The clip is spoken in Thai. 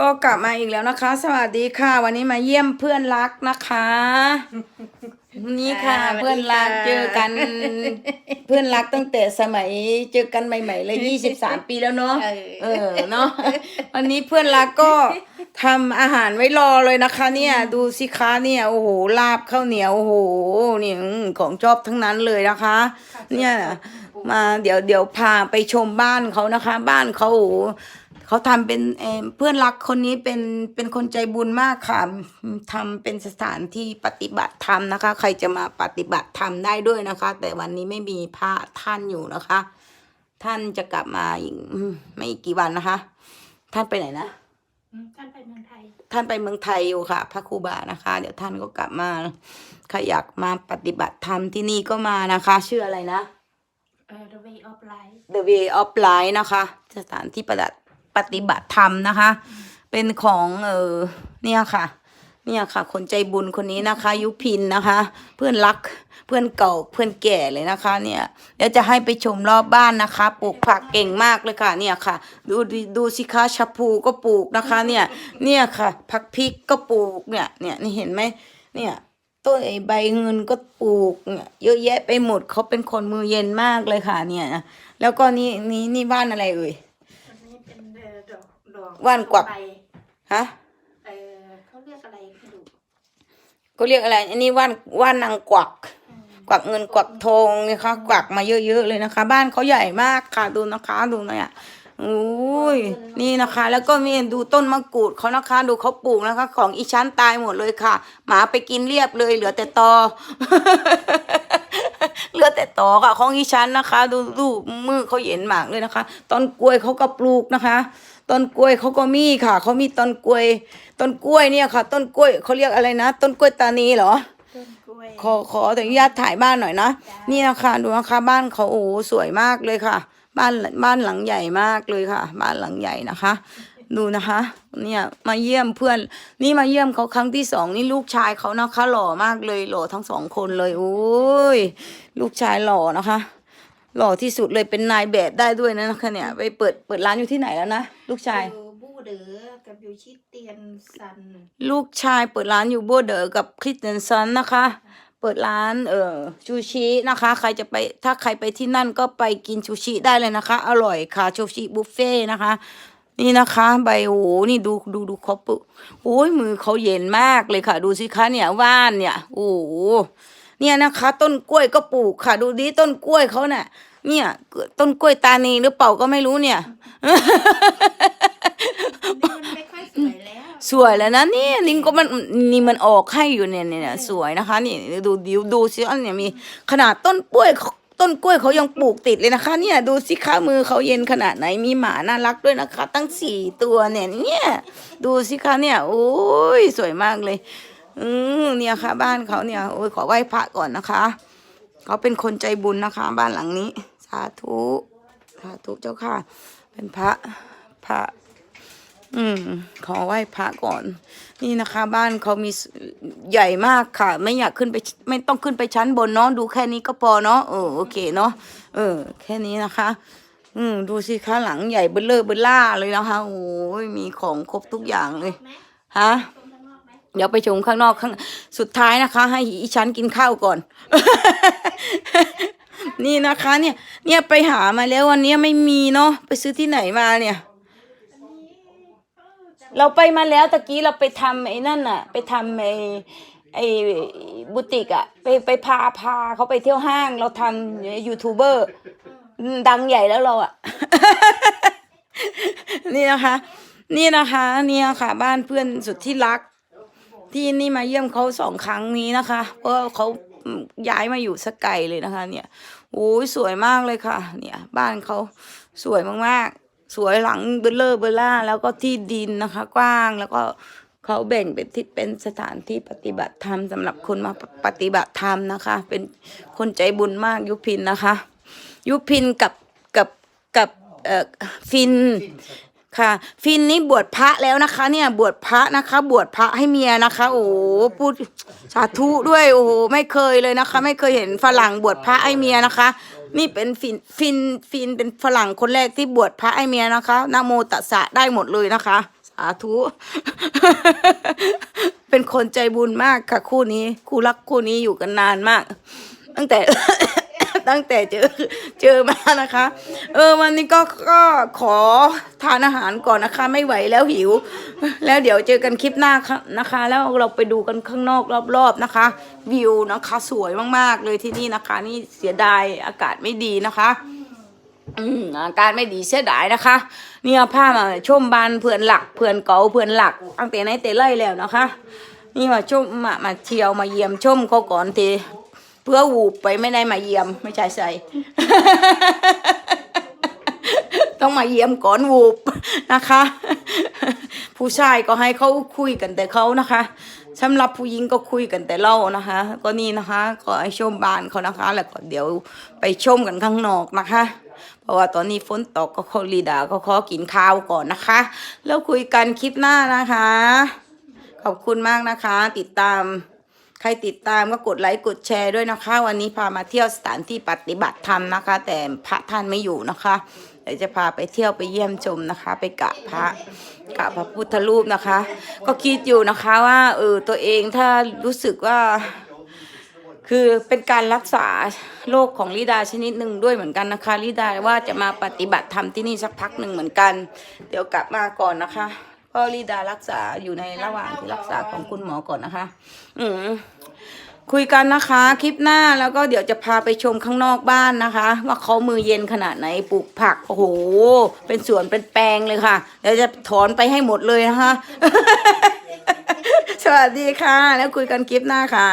ก็กลับมาอีกแล้วนะคะ สวัสดีค่ะ วันนี้มาเยี่ยมเพื่อนรักนะคะ นี่ค่ะอ่าสวัสดีเพื่อนรักค่ะเจอกัน เพื่อนรักตั้งแต่สมัยเจอกันใหม่ ๆ เลยยี่สิบสามปีแล้วเนาะเออ เออเนาะวันนี้เพื่อนรักก็ทำอาหารไว้รอเลยนะคะ เนี่ยดูสิคะเนี่ยโอ้โหลาบข้าวเหนียวโอ้โหเนี่ยอืมของชอบทั้งนั้นเลยนะคะ เนี่ย มาเดี๋ยวเดี๋ยวพาไปชมบ้านเขานะคะ บ้านเขาโอ้โห เขาทำเป็นเอ่อเพื่อนรักคนนี้เป็นเป็นคนใจบุญมากค่ะทำเป็นสถานที่ปฏิบัติธรรมนะคะ ใครจะมาปฏิบัติธรรมได้ด้วยนะคะ แต่วันนี้ไม่มีพระท่านอยู่นะคะ ท่านจะกลับมาอีกอืมไม่กี่วันนะคะ ท่านไปไหนนะอืมท่านไปเมืองไทย ท่านไปเมืองไทยอยู่ค่ะ พระครูบานะคะ เดี๋ยวท่านก็กลับมาใครอยากมาปฏิบัติธรรมที่นี่ก็มานะคะ ชื่ออะไรนะเอ่อ The Way of Life The Way of Life นะคะ สถานที่ปฏิบัติ ปฏิบัติธรรมนะคะ เป็นของเออเนี่ยค่ะ เนี่ยค่ะ คนใจบุญคนนี้นะคะ ยุพินนะคะ เพื่อนรักเพื่อนเก่าเพื่อนแก่เลยนะคะ เนี่ยเดี๋ยวจะให้ไปชมรอบบ้านนะคะปลูกผักเก่งมากเลยค่ะเนี่ยค่ะ ดูดูสิคะชะพูก็ปลูกนะคะ เนี่ยเนี่ยค่ะ ผักพริกก็ปลูกเนี่ยเนี่ยนี่เห็นไหมเนี่ยต้นไอใบเงินก็ปลูกเนี่ยเยอะแยะไปหมดเขาเป็นคนมือเย็นมากเลยค่ะเนี่ย แล้วก็นี่นี่นี่บ้านอะไรเอ่ย อันนี้เป็นเอ่อดอกดอก ว่านกวักใบฮะ เอ่อเขาเรียกอะไรไม่รู้ก็เรียกอะไร อันนี้ว่านว่านนางกวัก อืมกวักเงินกวักทองนะคะกวักมาเยอะๆเลยนะคะ บ้านเขาใหญ่มากค่ะดูนะคะดูหน่อยอะ อุ้ยนี่นะคะ แล้วก็มีดูต้นมะกรูดเขานะคะ ดูเขาปลูกนะคะ ของอีชั้นตายหมดเลยค่ะ หมาไปกินเรียบเลย เหลือแต่ตอเหลือแต่ตอค่ะ ของอีชั้นนะคะ ดูดูมือเขาเย็นมากเลยนะคะต้นกล้วยเขาก็ปลูกนะคะต้นกล้วยเขาก็มีค่ะเขามีต้นกล้วยต้นกล้วยเนี่ยค่ะ ต้นกล้วยเขาเรียกอะไรนะ ต้นกล้วยตานีเหรอต้นกล้วยขอขออนุญาตถ่ายบ้านหน่อยนะจ้านี่นี่นะคะดูนะคะบ้านเขาโอ้โหสวยมากเลยค่ะ บ้านบ้านหลังใหญ่มากเลยค่ะ บ้านหลังใหญ่นะคะ ดูนะคะ เนี่ยมาเยี่ยมเพื่อน นี่มาเยี่ยมเขาครั้งที่สองนี่ลูกชายเขานะคะหล่อมากเลยหล่อทั้งสองคนเลยโอ้ยลูกชายหล่อนะคะ หล่อที่สุดเลยเป็นนายแบบได้ด้วยนะคะเนี่ย ไปเปิดเปิดร้านอยู่ที่ไหนแล้วนะลูกชายเออบูเดอกับอยู่ชิดเตียนซัน ลูกชายเปิดร้านอยู่บัวเดอกับคริสเตนสันนะคะ เปิดร้านเออชูชินะคะ ใครจะไปถ้าใครไปที่นั่นก็ไปกินชูชิได้เลยนะคะ อร่อยค่ะชูชิบุฟเฟ่นะคะ นี่นะคะ ใบโอ้โหนี่ดูดูดูเขาปุโอ้ยมือเขาเย็นมากเลยค่ะ ดูสิคะเนี่ยว่านเนี่ยโอ้โหเนี่ยนะคะ ต้นกล้วยก็ปลูกค่ะ ดูดิต้นกล้วยเขาเนี่ยเนี่ย ต้นกล้วยตานีหรือเปล่าก็ไม่รู้เนี่ย นี่มันไม่ค่อยสวยแล้ว สวยแล้วนะนี่ลิงก็มันนี่มันออกให้อยู่เนี่ยเนี่ยสวยนะคะ นี่ดูดูดูสิอันเนี่ยมีขนาดต้นกล้วยต้นกล้วยเขายังปลูกติดเลยนะคะ เนี่ยดูสิคะมือเขาเย็นขนาดไหนมีหมาน่ารักด้วยนะคะ ตั้งสี่ตัวเนี่ยเนี่ยดูสิคะเนี่ยโอ้ยสวยมากเลย อืมเนี่ยค่ะ บ้านเขาเนี่ยโอ้ยขอไหว้พระก่อนนะคะเขาเป็นคนใจบุญนะคะ บ้านหลังนี้ สาธุสาธุเจ้าค่ะ เป็นพระพระ อืม ขอไหว้พระก่อน นี่นะคะ บ้านเขามีใหญ่มากค่ะ ไม่อยากขึ้นไป ไม่ต้องขึ้นไปชั้นบนเนาะดูแค่นี้ก็พอเนาะเออโอเคเนาะเออ แค่นี้นะคะ อืม ดูสิคะหลังใหญ่เบลเลอร์เบลล่าเลยนะคะโอ้ยมีของครบทุกอย่างเลยฮะเดี๋ยวไปชมข้างนอกข้างสุดท้ายนะคะ ให้อีฉันกินข้าวก่อน นี่นะคะ เนี่ย เนี่ยไปหามาแล้ววันนี้ไม่มีเนาะไปซื้อที่ไหนมาเนี่ย เราไปมาแล้วตะกี้เราไปทำไอ้นั่นน่ะ ไปทำไอ้ไอ้บุติกอะไปไปพาพาเขาไปเที่ยวห้าง เราทำยูทูบเบอร์ดังใหญ่แล้วเราอะ นี่นะคะ นี่นะคะเนี่ยค่ะ บ้านเพื่อนสุดที่รัก ที่นี่มาเยี่ยมเขาสองครั้งนี้นะคะ เพราะเขาย้ายมาอยู่สกไกลเลยนะคะ เนี่ยโอ้ยสวยมากเลยค่ะ เนี่ย บ้านเขาสวยมากๆ สวยหลังเบลเลอร์เบลล่า แล้วก็ที่ดินนะคะ กว้างแล้วก็เขาแบ่งเป็นที่เป็นสถานที่ปฏิบัติธรรมสำหรับคนมาปฏิบัติธรรมนะคะ เป็นคนใจบุญมากยุพินนะคะ ยุพินกับกับกับเอ่อฟิน ค่ะ ฟินนี่บวชพระแล้วนะคะ เนี่ยบวชพระนะคะ บวชพระให้เมียนะคะ โอ้โหพูดสาธุด้วยโอ้โหไม่เคยเลยนะคะ ไม่เคยเห็นฝรั่งบวชพระให้เมียนะคะ นี่เป็นฟินฟินฟินเป็นฝรั่งคนแรกที่บวชพระให้เมียนะคะนะโมตัสสะได้หมดเลยนะคะ สาธุ เป็นคนใจบุญมากค่ะคู่นี้ คู่รักคู่นี้อยู่กันนานมาก ตั้งแต่ ตั้งแต่เจอเจอมานะคะ เออวันนี้ก็ก็ขอทานอาหารก่อนนะคะ ไม่ไหวแล้วหิว แล้วเดี๋ยวเจอกันคลิปหน้านะคะ แล้วเราไปดูกันข้างนอกรอบๆนะคะ วิวนะคะสวยมากๆเลยที่นี่นะคะ นี่เสียดายอากาศไม่ดีนะคะอาการไม่ดีเสียดายนะคะ เนี่ยผ้ามาชมบานเพื่อนหลักเพื่อนเก่าเพื่อนหลักตั้งแต่ไหนแต่ไรแล้วนะคะ นี่มาชมมามาเที่ยวมาเยี่ยมชมเขาก่อนที พื่อวูบไปไม่ได้มาเยี่ยม ไม่ใช่ใส่ ต้องมาเยี่ยมก่อนวูบนะคะ ผู้ชายก็ให้เขาคุยกันแต่เขานะคะสำหรับผู้หญิงก็คุยกันแต่เล่านะคะ ก็นี่นะคะ ก็ให้ชมบ้านเขานะคะ แล้วก็เดี๋ยวไปชมกันข้างนอกนะคะ เพราะว่าตอนนี้ฝนตกก็เขาลีดาก็ขอกินข้าวก่อนนะคะ แล้วคุยกันคลิปหน้านะคะ ขอบคุณมากนะคะ ติดตาม ใครติดตามก็กดไลค์กดแชร์ด้วยนะคะ วันนี้พามาเที่ยวสถานที่ปฏิบัติธรรมนะคะ แต่พระท่านไม่อยู่นะคะเดี๋ยวจะพาไปเที่ยวไปเยี่ยมชมนะคะ ไปกราบพระกราบพระพุทธรูปนะคะ ก็คิดอยู่นะคะว่าเออตัวเองถ้ารู้สึกว่า คือเป็นการรักษาโรคของลิดาชนิดหนึ่งด้วยเหมือนกันนะคะลิดาว่าจะมาปฏิบัติธรรมที่นี่สักพักหนึ่งเหมือนกัน เดี๋ยวกลับมาก่อนนะคะ พราะลิดารักษาอยู่ในระหว่างที่รักษาของคุณหมอก่อนนะคะ อืมคุยกันนะคะคลิปหน้าแล้วก็เดี๋ยวจะพาไปชมข้างนอกบ้านนะคะ ว่าเขามือเย็นขนาดไหนปลูกผักโอ้โห เป็นสวนเป็นแปลงเลยค่ะเดี๋ยวจะถอนไปให้หมดเลยนะคะ สวัสดีค่ะ แล้วคุยกันคลิปหน้าค่ะ